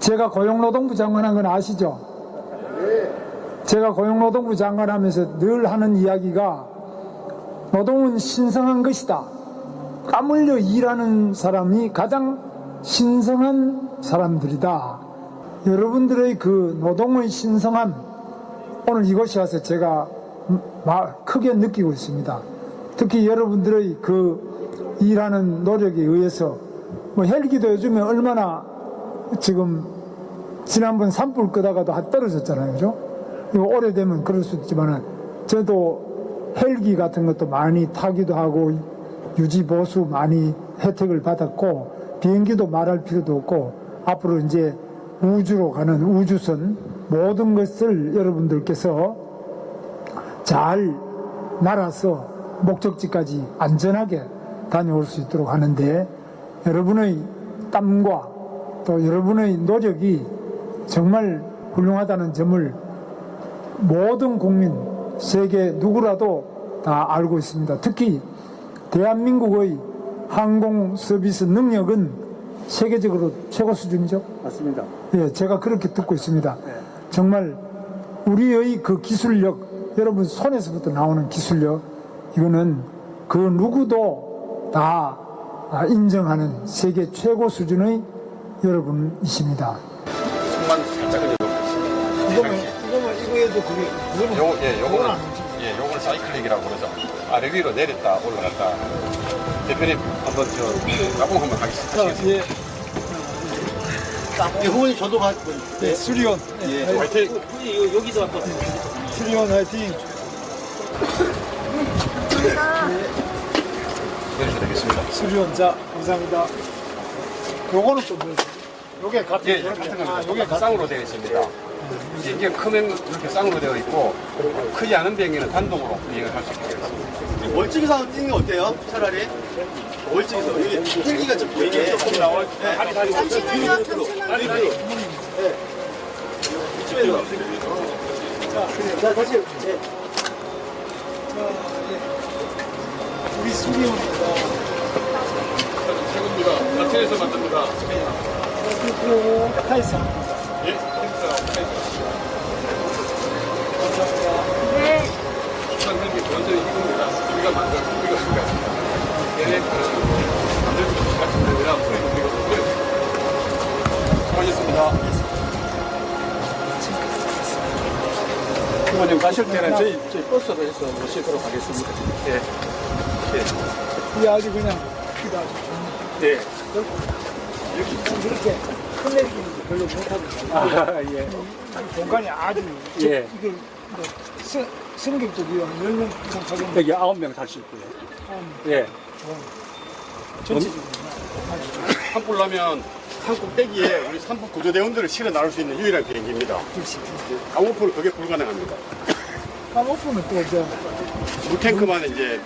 제가 고용노동부 장관한 건 아시죠? 제가 고용노동부 장관하면서 늘 하는 이야기가 노동은 신성한 것이다. 땀 흘려 일하는 사람이 가장 신성한 사람들이다. 여러분들의 그 노동의 신성함, 오늘 이곳에 와서 제가 마- 크게 느끼고 있습니다. 특히 여러분들의 그 일하는 노력에 의해서 뭐 헬기도 요즘에 얼마나 지금 지난번 산불 끄다가도 한 떨어졌잖아요. 그죠? 이거 오래되면 그럴 수 있지만은 저도 헬기 같은 것도 많이 타기도 하고 유지 보수 많이 혜택을 받았고 비행기도 말할 필요도 없고 앞으로 이제 우주로 가는 우주선 모든 것을 여러분들께서 잘 날아서 목적지까지 안전하게 다녀올 수 있도록 하는데 여러분의 땀과 또 여러분의 노력이 정말 훌륭하다는 점을 모든 국민, 세계 누구라도 다 알고 있습니다. 특히 대한민국의 항공 서비스 능력은 세계적으로 최고 수준이죠. 맞습니다. 예, 제가 그렇게 듣고 있습니다. 정말 우리의 그 기술력, 여러분 손에서부터 나오는 기술력, 이거는 그 누구도 다 아, 인정하는 세계 최고 수준의 여러분이십니다. 손만 살짝 이거면, 이거에도 그게, 그거는, 요거 예 요거는. 예 요거는 사이클링이라고 그러죠 아래 위로 내렸다 올라갔다 대표님 한번 저 가공 한번 하겠습니다 예, 예, 후보님 저도 가. 예, 수리온. 예 화이팅 이 여기서 한번. 수리온 화이팅. 내리셔도 되겠습니다 수리온, 자, 감사합니다. 요거는 또 뭐예 요? 요게 같은 예, 예? 같은 아, 겁니다 요게 같은 쌍으로 되어 있습니다 이제 이게 크면 이렇게 쌍으로 되어 있고 크지 않은 비행기는 단독으로 비행을 할 수 있게 되어 있습니다 멀찍이서 뛰는 게 어때요? 차라리? 멀찍이서. 이게 헬기가 좀 보이게. 네. 다리, 다리. 잠시만요, 잠시만요. 이쪽에서. 자, 다시. 예. 우리 수리온입니다. 최고입니다 자체에서 만듭니다 그리고 타이사. 예 네. 수상 헬기 완전히 이겁니다 우리가 만든 우리가 수리가 얘네 만들 수 있을 것 같은데 우리가 우리가 수고하셨습니다 후보님 가실 때는 저희, 저희 버스로 해서 모시도록 하겠습니다. 예. 이 아주 그냥 아주 좋네. 네. 이렇게 내리기는 별로 못하거든요. 아, 예. 이 공간이 아주 예. 저, 이걸 뭐 스, 승객도 비용 10명 이상 타겠는데 여기 아홉 명탈수 있고요. 예. 전체적으로 산불 나면 산 꼭대기에 우리 산불 구조대원들을 실어 나올 수 있는 유일한 비행기입니다. 그렇지. 강호포는 그게 불가능합니다. 까먹으면 또 이제 물탱크만 이제